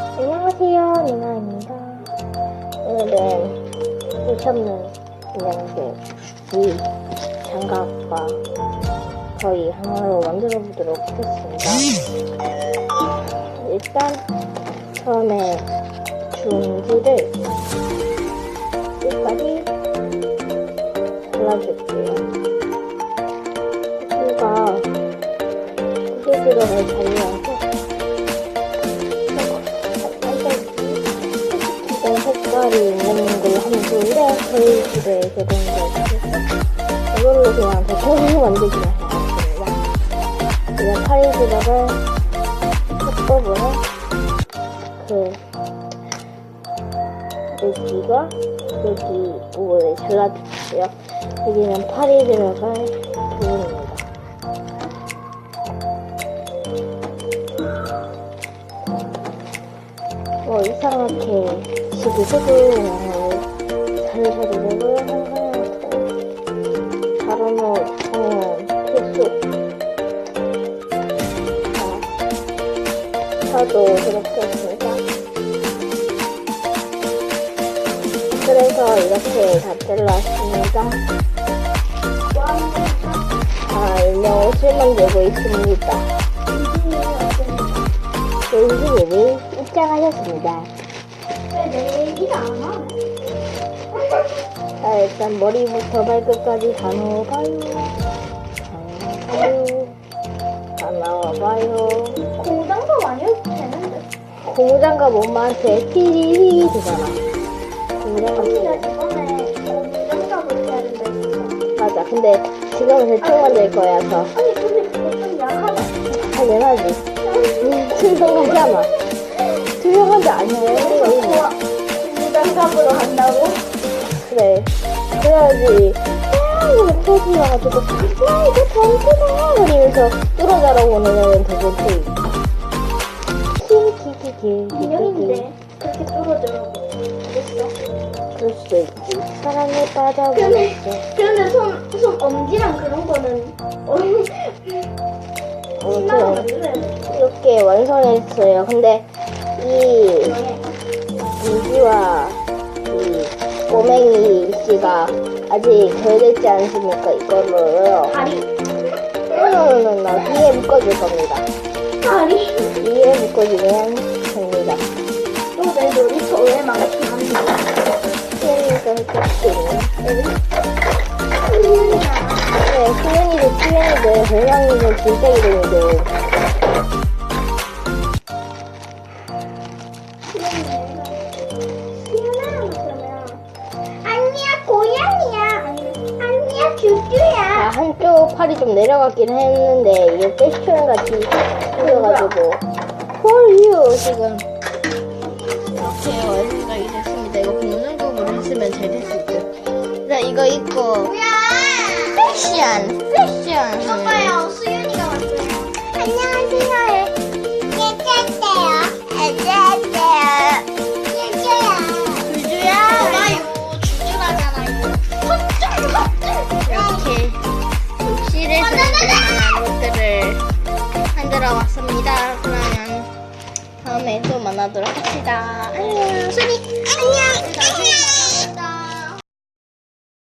안녕하세요, 미나입니다. 오늘은 끝없는 그냥 이 장갑과 저희 하나로 만들어 보도록 하겠습니다. 일단 처음에 중지를 끝까지 잘라줄게요. 이가 크게 들어갈 자리 그런 게 없어서 이걸로 그냥 대충 만들기만 해봤습니다. 이건 파리지락을 끝부분에 그 여기가 여기 부분을 잘라주세요. 여기는 파리 들어갈 부분입니다. 뭐 이상하게 집이 소금 을 살살 내고요 상관없고 다른 옷 저는 필수 자, 저도 그렇게 했습니다 그래서 이렇게 다 잘랐습니다 자 이제 옷을 만들고 있습니다 교수님이 입장하셨습니다. 내 얘기가 안 하네. 자, 일단 머리부터 발끝까지 다 넣어봐요. 다 넣어봐요. 다 넣어봐요. 공장도 많이 해도 되는데. 고무장갑 엄마한테 띠리 되잖아. 고무장갑. 이번에 공장갑을 해야 된다. 맞아. 근데 지금은 대충 만들 거야서 아니 근데 그거 좀 약하다. 당연하지. 신성하잖아. 투명한데 아니야. 좋아. 공장갑으로 한다고? 그래. 그래야지. 아, 이거 터지어가지고, 야, 이거 던지다! 그러면서 뚫어져라고는 애는 되게 또 키키키키. 인형인데 그렇게 떨어져라고. 됐어. 그럴 수도 있지. 사랑에 빠져버렸어. 근데 근데 손, 손 엄지랑 그런 거는 어, 만들어야 돼. 이렇게 완성했어요. 근데, 이. 민지와 이 꼬맹이 씨가 아직 덜 됐지 않습니까? 이걸로요. 다리. 이거는 나 뒤에 묶어줄 겁니다. 다리. 위에 묶어주면 됩니다. 또내 놀이터 왜 망치는데? 수연이가 했겠지. 네, 수연이들, 별명이들, 진짜 이름이들. 수연아 한쪽 팔이 좀 내려갔긴 했는데, 이게 패션 같이. For you, 지금. 이렇게 완성가 됐습니다. 이거 공중급으로 했으면 잘 됐을 듯. 자, 이거 입고, 패션, 패션. 만들어 왔습니다. 그러면 다음에 또 만나도록 합시다. 안녕. 수연이 안녕 안녕